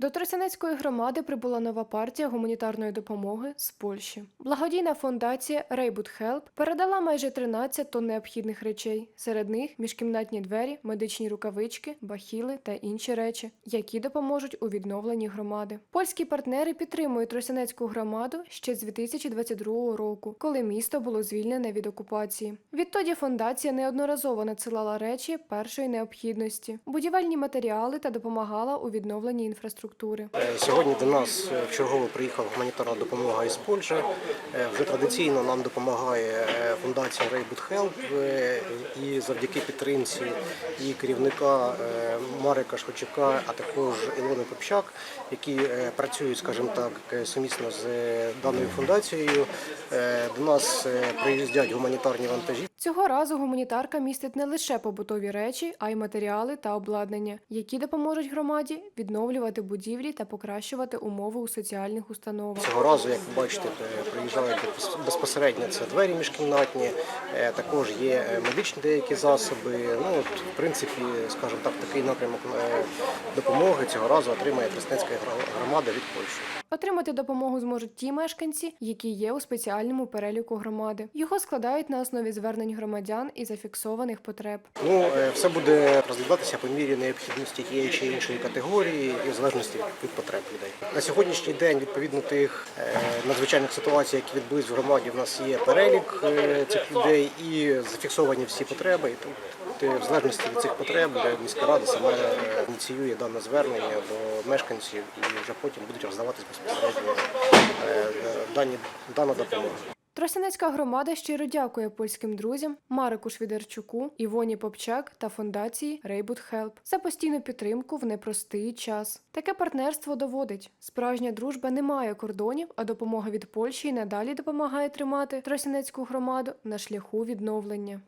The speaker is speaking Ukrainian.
До Тростянецької громади прибула нова партія гуманітарної допомоги з Польщі. Благодійна фондація Rayboot Help передала майже 13 тонн необхідних речей. Серед них міжкімнатні двері, медичні рукавички, бахіли та інші речі, які допоможуть у відновленні громади. Польські партнери підтримують Тростянецьку громаду ще з 2022 року, коли місто було звільнене від окупації. Відтоді фондація неодноразово надсилала речі першої необхідності, будівельні матеріали та допомагала у відновленні інфраструктури. Е, Сьогодні до нас е, вчергово приїхала гуманітарна допомога із Польщі. Е, Вже традиційно нам допомагає фундація Rayboot Help і завдяки підтримці і керівника Марика Швачука, а також Ілони Попчак, які працюють, скажімо так, сумісно з даною фундацією. До нас приїздять гуманітарні вантажі. Цього разу гуманітарка містить не лише побутові речі, а й матеріали та обладнання, які допоможуть громаді відновлювати будівлі та покращувати умови у соціальних установах. Цього разу, як ви бачите, приїжджали приїжджають безпосередньо це двері міжкімнатні, е, також є е, медичні деякі засоби. Ну, от, в принципі, скажімо так, такий напрямок е, допомоги цього разу отримає Тростянецька громада від Польщі. Отримати допомогу зможуть ті мешканці, які є у спеціальному переліку громади. Його складають на основі звернень громадян і зафіксованих потреб. Ну, е, все буде розглядатися по мірі необхідності тієї чи іншої категорії і в залежності від потреб людей. На сьогоднішній день, відповідно тих е, надзвичайних ситуацій, які відбулись в громаді, в нас є перелік е, цих людей і зафіксовані всі потреби. І тут е, в залежності від цих потреб е, міська рада саме е, ініціює дане звернення до мешканців і вже потім будуть роздаватись безпосередньо е, дані дана допомога. Тростянецька громада щиро дякує польським друзям Марику Швідерчуку, Івоні Попчак та фундації Rayboot Help за постійну підтримку в непростий час. Таке партнерство доводить, справжня дружба не має кордонів, а допомога від Польщі й надалі допомагає тримати Тростянецьку громаду на шляху відновлення.